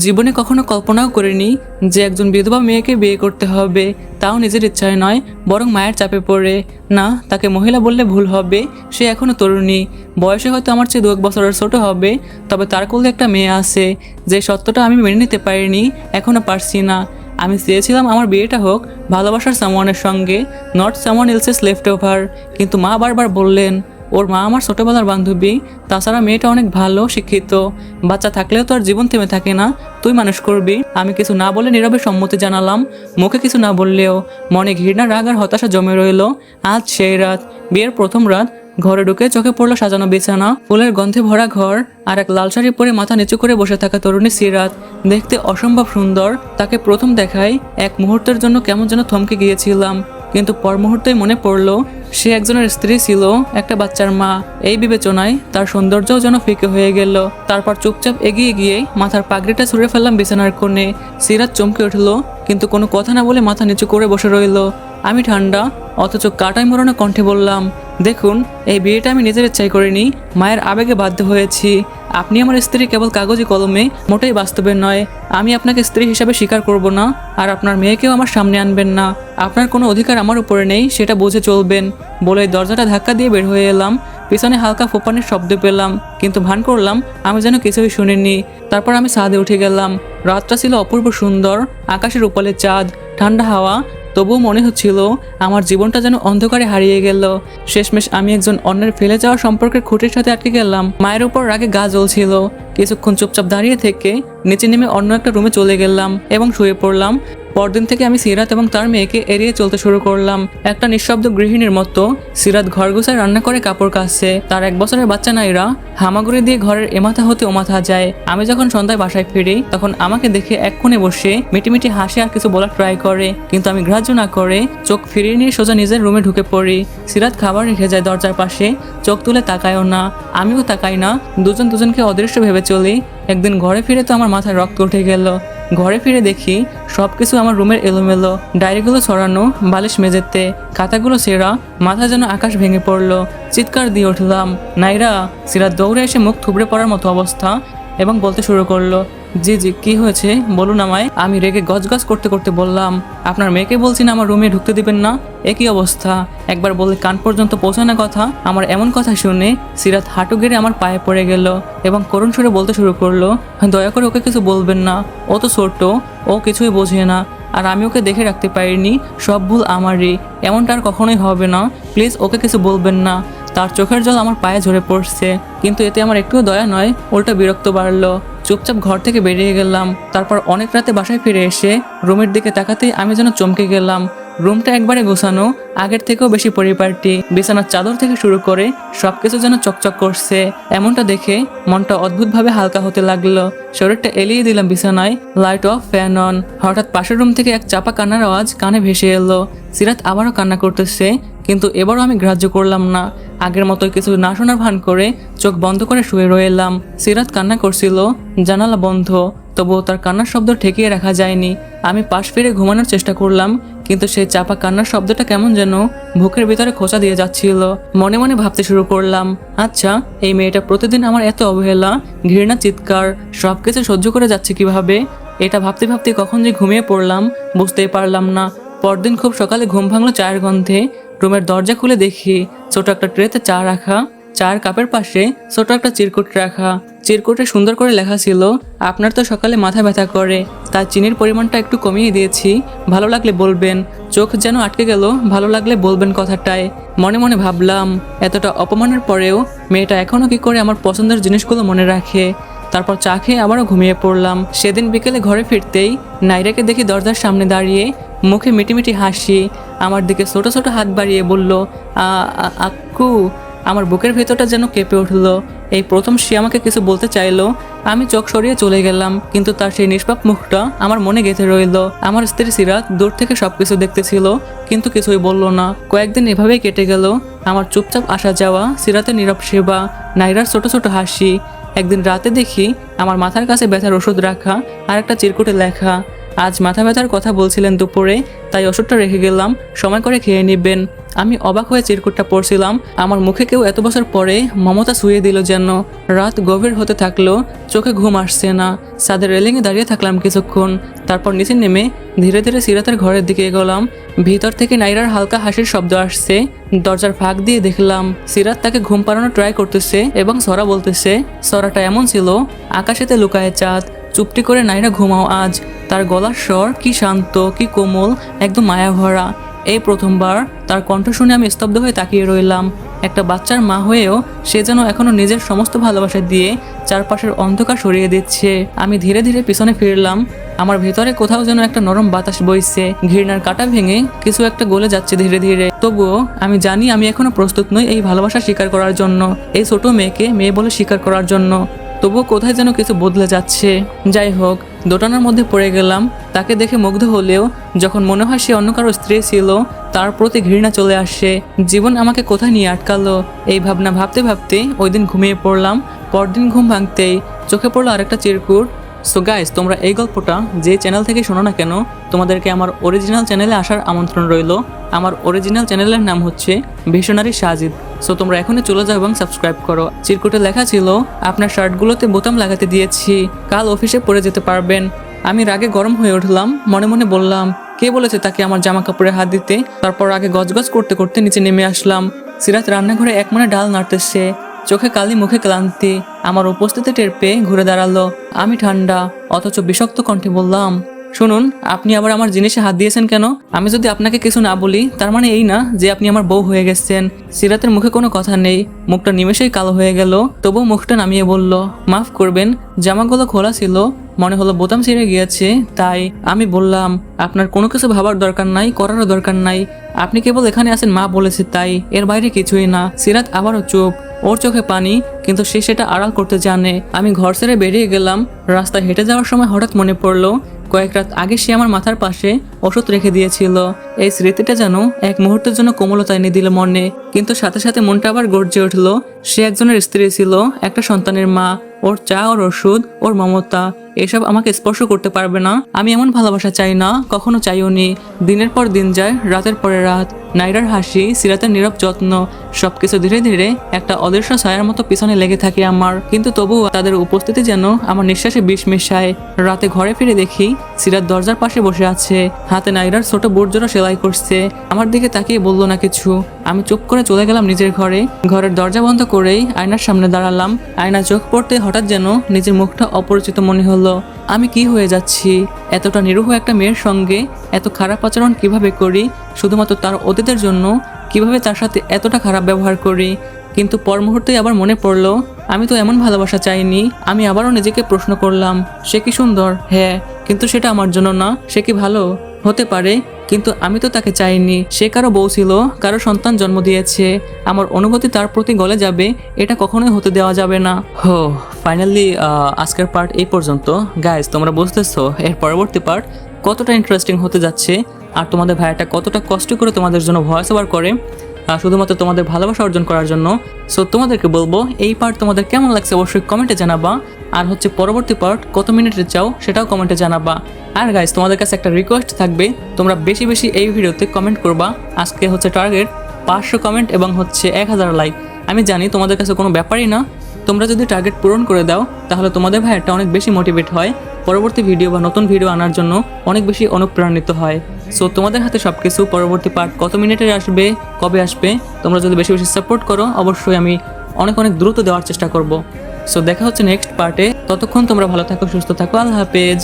জীবনে কখনো কল্পনাও করিনি যে একজন বিধবা মেয়েকে বিয়ে করতে হবে। তাও নিজের ইচ্ছায় নয়, বরং মায়ের চাপে পড়ে। না, তাকে মহিলা বললে ভুল হবে, সে এখনও তরুণী। বয়সে হয়তো আমার চেয়ে দু এক বছরের ছোট হবে, তবে তার কোলে একটা মেয়ে আছে। যে সত্যটা আমি মেনে নিতে পারিনি এখনও পারছি না। আমি চেয়েছিলাম আমার বিয়েটা হোক, ভালোবাসার সামওয়ানের সঙ্গে not someone else's left over কিন্তু মা বারবার বললেন ওর মা আমার ছোটোবেলার বান্ধবী। তাছাড়া মেয়েটা অনেক ভালো, শিক্ষিত। বাচ্চা থাকলেও তো আর জীবন থেমে থাকে না। তুই মানুষ করবি। আমি কিছু না বলে নীরবে সম্মতি জানালাম। মুখে কিছু না বললেও মনে ঘৃণা, রাগ আর হতাশা জমে রইল। আজ সেই রাত, বিয়ের প্রথম রাত, ঘরে ঢুকে চোখে পড়ল সাজানো বিছানা, ফুলের গন্ধে ভরা ঘর আর এক লাল শাড়ি পরে মাথা নিচু করে বসে থাকা তরুণী সিরাত। দেখতে অসম্ভব সুন্দর। তাকে প্রথম দেখায় এক মুহূর্তের জন্য কেমন যেন থমকে গিয়েছিলাম। কিন্তু পর মুহূর্তেই মনে পড়ল সে একজনের স্ত্রী ছিল, একটা বাচ্চার মা। এই বিবেচনায় তার সৌন্দর্যও যেন ফিকে হয়ে গেল। তারপর চুপচাপ এগিয়ে গিয়ে মাথার পাগড়িটা ছুঁড়ে ফেললাম বিছানার কোণে। সিরাজ চমকে উঠল, কিন্তু কোনো কথা না বলে মাথা নিচু করে বসে রইল। আমি ঠান্ডা অথচ কাটাই মরণে কণ্ঠে বললাম দেখুন, এই বিয়েটা আমি নিজের ইচ্ছাই করিনি। মায়ের আবেগে বাধ্য হয়েছি। আপনি আমার স্ত্রী কেবল কাগজে কলমে, মোটেই বাস্তবের নয়। আমি আপনাকে স্ত্রী হিসাবে স্বীকার করব না, আর আপনার মেয়েকেও আমার সামনে আনবেন না। আপনার কোনো অধিকার আমার উপরে নেই, সেটা বুঝে চলবেন। বলে দরজাটা ধাক্কা দিয়ে বের হয়ে এলাম। পিছনে হালকা ফোপানের শব্দ পেলাম, কিন্তু ভান করলাম, আমি যেন কিছুই শুনিনি। তারপর আমি ছাদে উঠে গেলাম। রাতটা ছিল অপূর্ব সুন্দর, আকাশের উপরে চাঁদ, ঠান্ডা হাওয়া তবুও মনে হচ্ছিল আমার জীবনটা যেন অন্ধকারে হারিয়ে গেল। শেষমেশ আমি একজন অন্যের ফেলে যাওয়া সম্পর্কের খুঁটির সাথে আটকে গেলাম। মায়ের উপর রাগে গা জ্বলছিল। কিছুক্ষণ চুপচাপ দাঁড়িয়ে থেকে নিচে নেমে অন্য একটা রুমে চলে গেলাম এবং শুয়ে পড়লাম। পরদিন থেকে আমি সিরাত এবং তার মেয়েকে এড়িয়ে চলতে শুরু করলাম। একটা নিঃশব্দ গৃহিণীর মতো সিরাত ঘর গুছায় রান্না করে কাপড় কাচ্ছে। তার এক বছরের বাচ্চা নাইরা হামাগুড়ি দিয়ে ঘরের এমাথা হতে ওমাথা যায়। আমি যখন সন্ধ্যায় বাসায় ফিরি, তখন আমাকে দেখে এক কোণে বসে মিটিমিটি হাসি আর কিছু বলার ট্রাই করে। কিন্তু আমি গ্রাহ্য না করে চোখ ফিরিয়ে নিয়ে সোজা নিজের রুমে ঢুকে পড়ি। সিরাত খাবার রেখে যায় দরজার পাশে, চোখ তুলে তাকায়ও না। আমিও তাকাই না। দুজন দুজনকে অদৃশ্য ভেবে চলি। একদিন ঘরে ফিরে তো আমার মাথায় রক্ত উঠে গেল। ঘরে ফিরে দেখি সব কিছু আমার রুমের এলোমেলো। ডায়েরিগুলো ছড়ানো, বালিশ মেঝেতে খাতাগুলো সেরা মাথা যেন আকাশ ভেঙে পড়ল। চিৎকার দিয়ে উঠলাম, নাইরা সিরা দৌড়ে এসে মুখ থুবড়ে পড়ার মতো অবস্থা? এবং বলতে শুরু করল জি জি, কি হয়েছে? বলুন আমায়। আমি রেগে গজগজ করতে করতে বললাম, আপনার মেয়েকে বলছি না আমার রুমে ঢুকতে দিবেন না? একই অবস্থা। একবার বললে কান পর্যন্ত পৌঁছানো কথা। আমার এমন কথা শুনে সিরাত হাঁটু গেড়ে আমার পায়ে পড়ে গেল এবং করুণ সুরে বলতে শুরু করল, দয়া করে ওকে কিছু বলবেন না। ও তো ছোট্ট ও কিছুই বোঝে না। আর আমি ওকে দেখে রাখতে পারিনি। সব ভুল আমারই। এমনটা আর কখনোই হবে না। প্লিজ ওকে কিছু বলবেন না। তার চোখের জল আমার পায়ে ঝরে পড়ছে। কিন্তু এতে আমার একটুও দয়া নয়। উল্টা বিরক্ত বাড়লো। চুপচাপ ঘর থেকে বেরিয়ে গেলাম। তারপর অনেক রাতে বাসায় ফিরে এসে রুমের দিকে তাকাতেই আমি যেন চমকে গেলাম। রুমটা একবারে গোছানো, আগের থেকেও বেশি পরিপাটি, বিছানার চাদর থেকে শুরু করে সবকিছু যেন চকচক করছে। এমনটা দেখে মনটা অদ্ভুতভাবে হালকা হতে লাগল। শরীরটা এলিয়ে দিলাম বিছানায় লাইট অফ ফ্যান অন হঠাৎ পাশের রুম থেকে এক চাপা কান্নার আওয়াজ কানে ভেসে এলো। সিরাত আবারও কান্না করতেছে, কিন্তু এবারও আমি গ্রাহ্য করলাম না। আগের মতো কিছু না শোনার ভান করে চোখ বন্ধ করে শুয়ে রইলাম সিরাত কান্না করছিল, জানালা বন্ধ, তবুও তার কান্নার শব্দ ঠেকিয়ে রাখা যায়নি। আমি পাশ ফিরে ঘুমানোর চেষ্টা করলাম, কিন্তু সেই চাপা কান্নার শব্দটা কেমন যেন বুকের ভিতরে খোঁচা দিয়ে যাচ্ছিল। মনে মনে ভাবতে শুরু করলাম আচ্ছা এই মেয়েটা প্রতিদিন আমার এত অবহেলা, ঘৃণা, চিৎকার সব কিছু সহ্য করে যাচ্ছে কীভাবে? এটা ভাবতে ভাবতে কখন যে ঘুমিয়ে পড়লাম, বুঝতেই পারলাম না। পরদিন খুব সকালে ঘুম ভাঙলো চায়ের গন্ধে রুমের দরজা খুলে দেখি ছোট একটা ট্রেতে চা রাখা চার কাপের পাশে ছোট একটা চিরকুট রাখা। চিরকুটে সুন্দর করে লেখা ছিল, আপনার তো সকালে মাথা ব্যথা করে, তার চিনির পরিমাণটা একটু কমিয়ে দিয়েছি, ভালো লাগলে বলবেন। চোখ যেন আটকে গেল, ভালো লাগলে বলবেন কথাটায়। মনে মনে ভাবলাম, এতটা অপমানের পরেও মেয়েটা এখনও কি করে আমার পছন্দের জিনিসগুলো মনে রাখে? তারপর চা খেয়ে আবারও ঘুমিয়ে পড়লাম। সেদিন বিকেলে ঘরে ফিরতেই নাইরাকে দেখি দরজার সামনে দাঁড়িয়ে মুখে মিটিমিটি হাসি আমার দিকে ছোট ছোট হাত বাড়িয়ে বলল "আ, আ, আক্কু আমার বুকের ভেতরটা যেন কেঁপে উঠল। এই প্রথম সে আমাকে কিছু বলতে চাইলো আমি চোখ সরিয়ে চলে গেলাম কিন্তু তার সেই নিষ্পাপ মুখটা আমার মনে গেঁথে রইল। আমার স্ত্রী সিরাত দূর থেকে সব সবকিছু দেখতেছিল কিন্তু কিছুই বলল না। কয়েকদিন এভাবেই কেটে গেল। আমার চুপচাপ আসা যাওয়া সিরাতের নীরব সেবা নাইরার ছোট ছোট হাসি একদিন রাতে দেখি আমার মাথার কাছে ব্যথার ওষুধ রাখা আর একটা চিরকুটে লেখা। আজ মাথা ব্যথার কথা বলছিলেন দুপুরে, তাই ওষুধটা রেখে গেলাম, সময় করে খেয়ে নিবেন। আমি অবাক হয়ে চিরকুটটা পড়ছিলাম, আমার মুখে কেউ এত বছর পরে মমতা শুয়ে দিল যেন। রাত গভীর হতে থাকল চোখে ঘুম আসছে না। সাদের রেলিংয়ে দাঁড়িয়ে থাকলাম কিছুক্ষণ, তারপর নিচে নেমে ধীরে ধীরে সিরাতের ঘরের দিকে এগোলাম। ভিতর থেকে নাইরার হালকা হাসির শব্দ আসছে। দরজার ফাঁক দিয়ে দেখলাম, সিরাত তাকে ঘুম পাড়ানোর ট্রাই করতেছে এবং সরা বলতেছে, সরাটা এমন ছিল, আকাশেতে লুকায় চাঁদ, চুপটি করে নাইরা ঘুমাও আজ। তার গলার স্বর কি শান্ত, কি কোমল, একদম মায়া ভরা। এই প্রথমবার তার কণ্ঠ শুনে আমি স্তব্ধ হয়ে তাকিয়ে রইলাম। একটা বাচ্চার মা হয়েও সে যেন এখনও নিজের সমস্ত ভালোবাসা দিয়ে চারপাশের অন্ধকার সরিয়ে দিচ্ছে। আমি ধীরে ধীরে পিছনে ফিরলাম। আমার ভেতরে কোথাও যেন একটা নরম বাতাস বইছে। ঘৃণার কাটা ভেঙে কিছু একটা গলে যাচ্ছে ধীরে ধীরে। তবুও আমি জানি আমি এখনও প্রস্তুত নই এই ভালোবাসা স্বীকার করার জন্য, এই ছোট মেয়েকে মেয়ে বলে স্বীকার করার জন্য। তবুও কোথায় যেন কিছু বদলে যাচ্ছে। যাই হোক দোটানার মধ্যে পড়ে গেলাম। তাকে দেখে মুগ্ধ হলেও যখন মনে হয় সে অন্য কারও স্ত্রী ছিল, তার প্রতি ঘৃণা চলে আসে। জীবন আমাকে কোথায় নিয়ে আটকালো? এই ভাবনা ভাবতে ভাবতে ওই দিন ঘুমিয়ে পড়লাম। পরদিন ঘুম ভাঙতেই চোখে পড়ল আরেকটা চিরকুট। সো গাইস তোমরা এই গল্পটা যে চ্যানেল থেকে শোনো না কেন, তোমাদেরকে আমার অরিজিনাল চ্যানেলে আসার আমন্ত্রণ রইল। আমার অরিজিনাল চ্যানেলের নাম হচ্ছে ভিশনারি সাজিদ সো তোমরা এখনই চলে যাও এবং সাবস্ক্রাইব করো। চিরকুটে লেখা ছিল, আপনার শার্টগুলোতে বোতাম লাগাতে দিয়েছি, কাল অফিসে পরে যেতে পারবেন। আমি রাগে গরম হয়ে উঠলাম, মনে মনে বললাম, কে বলেছে তাকে আমার জামা কাপড়ে হাত দিতে? তারপর আগে গজগজ করতে করতে নিচে নেমে আসলাম। সিরাত রান্নাঘরে এক মনে ডাল নাড়তেছে, চোখে কালি মুখে ক্লান্তি, আমার উপস্থিতি টের পেয়ে ঘুরে দাঁড়াল। আমি ঠান্ডা, অথচ বিষাক্ত কণ্ঠে বললাম শুনুন, আপনি আবার আমার জিনিসে হাত দিয়েছেন কেন? আমি যদি আপনাকে কিছু না বলি, তার মানে এই না যে আপনি আমার বউ হয়ে গেছেন। সিরাতের মুখে কোনো কথা নেই, মুখটা নিমেষেই কালো হয়ে গেল, তবুও মুখটা নামিয়ে বলল, মাফ করবেন, জামাগুলো খোলা ছিল, মনে হলো বোতাম ছিঁড়ে গিয়েছে, তাই আমি বললাম, আপনার কোনো কিছু ভাবার দরকার নাই, করারও দরকার নাই। আপনি কেবল এখানে আছেন, মা বলেছে তাই, এর বাইরে কিছুই না। সিরাত আবারও চুপ, ওর চোখে পানি, কিন্তু সে সেটা আড়াল করতে জানে। আমি ঘর ছেড়ে বেরিয়ে গেলাম, রাস্তায় হেঁটে যাওয়ার সময় হঠাৎ মনে পড়ল কয়েক রাত আগে সে আমার মাথার পাশে ওষুধ রেখে দিয়েছিল। এই স্মৃতিটা যেন এক মুহূর্তের জন্য কোমলতা এনে দিল মনে। কিন্তু সাথে সাথে মনটা আবার গর্জে উঠল। সে একজনের স্ত্রী ছিল, একটা সন্তানের মা। ওর চা, ওর ওষুধ, ওর মমতা, এসব আমাকে স্পর্শ করতে পারবে না। আমি এমন ভালোবাসা চাই না, কখনো চাইও নি। দিনের পর দিন যায়, রাতের পরে রাত। নাইরার হাসি, সিরাতের নীরব যত্ন, সবকিছু ধীরে ধীরে একটা অদৃশ্য ছায়ার মতো পিছনে লেগে থাকে আমার। কিন্তু তবুও তাদের উপস্থিতি যেন আমার নিঃশ্বাসে বিষ মেশায়। রাতে ঘরে ফিরে দেখি, সিরাত দরজার পাশে বসে আছে। হাতে নাইরার ছোট বোর্ডজোড়া সেলাই করছে। আমার দিকে তাকিয়ে বলল না কিছু। আমি চুপ করে চলে গেলাম নিজের ঘরে। ঘরের দরজা বন্ধ করেই আয়নার সামনে দাঁড়ালাম। আয়না চোখ পড়তে হঠাৎ যেন নিজের মুখটা অপরিচিত মনে হলো। আমি কি হয়ে যাচ্ছি? এতটা নিরূহ একটা মেয়ের সঙ্গে এত খারাপ আচরণ কীভাবে করি? শুধুমাত্র তার অতীতের জন্য কীভাবে তার সাথে এতটা খারাপ ব্যবহার করি? কিন্তু পর মুহূর্তেই আবার মনে পড়ল, আমি তো এমন ভালোবাসা চাইনি। আমি আবারও নিজেকে প্রশ্ন করলাম, সে কি সুন্দর? হ্যাঁ কিন্তু সেটা আমার জন্য না। সে কি ভালো? হতে পারে কিন্তু আমি তো তাকে চাইনি। সে কারও বউ ছিল, কারও সন্তান জন্ম দিয়েছে। আমার অনুভূতি তার প্রতি গলে যাবে, এটা কখনোই হতে দেওয়া যাবে না। হো ফাইনালি আজকের পার্ট এই পর্যন্ত। গাইজ তোমরা বুঝতেছো, এর পরবর্তী পার্ট কতটা ইন্টারেস্টিং হতে যাচ্ছে, আর তোমাদের ভাইয়াটা কতটা কষ্ট করে তোমাদের জন্য ভয়েস ওভার করে শুধুমাত্র তোমাদের ভালোবাসা অর্জন করার জন্য। সো তোমাদেরকে বলব, এই পার্ট তোমাদের কেমন লাগছে অবশ্যই কমেন্টে জানাবা। আর হচ্ছে পরবর্তী পার্ট কত মিনিটের চাও, সেটাও কমেন্টে জানাবা। আর গাইজ তোমাদের কাছে একটা রিকোয়েস্ট থাকবে, তোমরা বেশি বেশি এই ভিডিওতে কমেন্ট করবা। আজকে হচ্ছে টার্গেট পাঁচশো কমেন্ট এবং হচ্ছে এক হাজার লাইক আমি জানি তোমাদের কাছে কোনো ব্যাপারই না। তোমরা যদি টার্গেট পূরণ করে দাও, তাহলে তোমাদের ভাইয়েরটা অনেক বেশি মোটিভেট হয়। পরবর্তী ভিডিও বা নতুন ভিডিও আনার জন্য অনেক বেশি অনুপ্রাণিত হয়। সো তোমাদের হাতে সব কিছু পরবর্তী পার্ট কত মিনিটের আসবে, কবে আসবে, তোমরা যদি বেশি বেশি সাপোর্ট করো, অবশ্যই আমি অনেক অনেক দ্রুত দেওয়ার চেষ্টা করব। সো দেখা হচ্ছে নেক্সট পার্টে ততক্ষণ তোমরা ভালো থাকো, সুস্থ থাকো। আল্লাহ হাফেজ।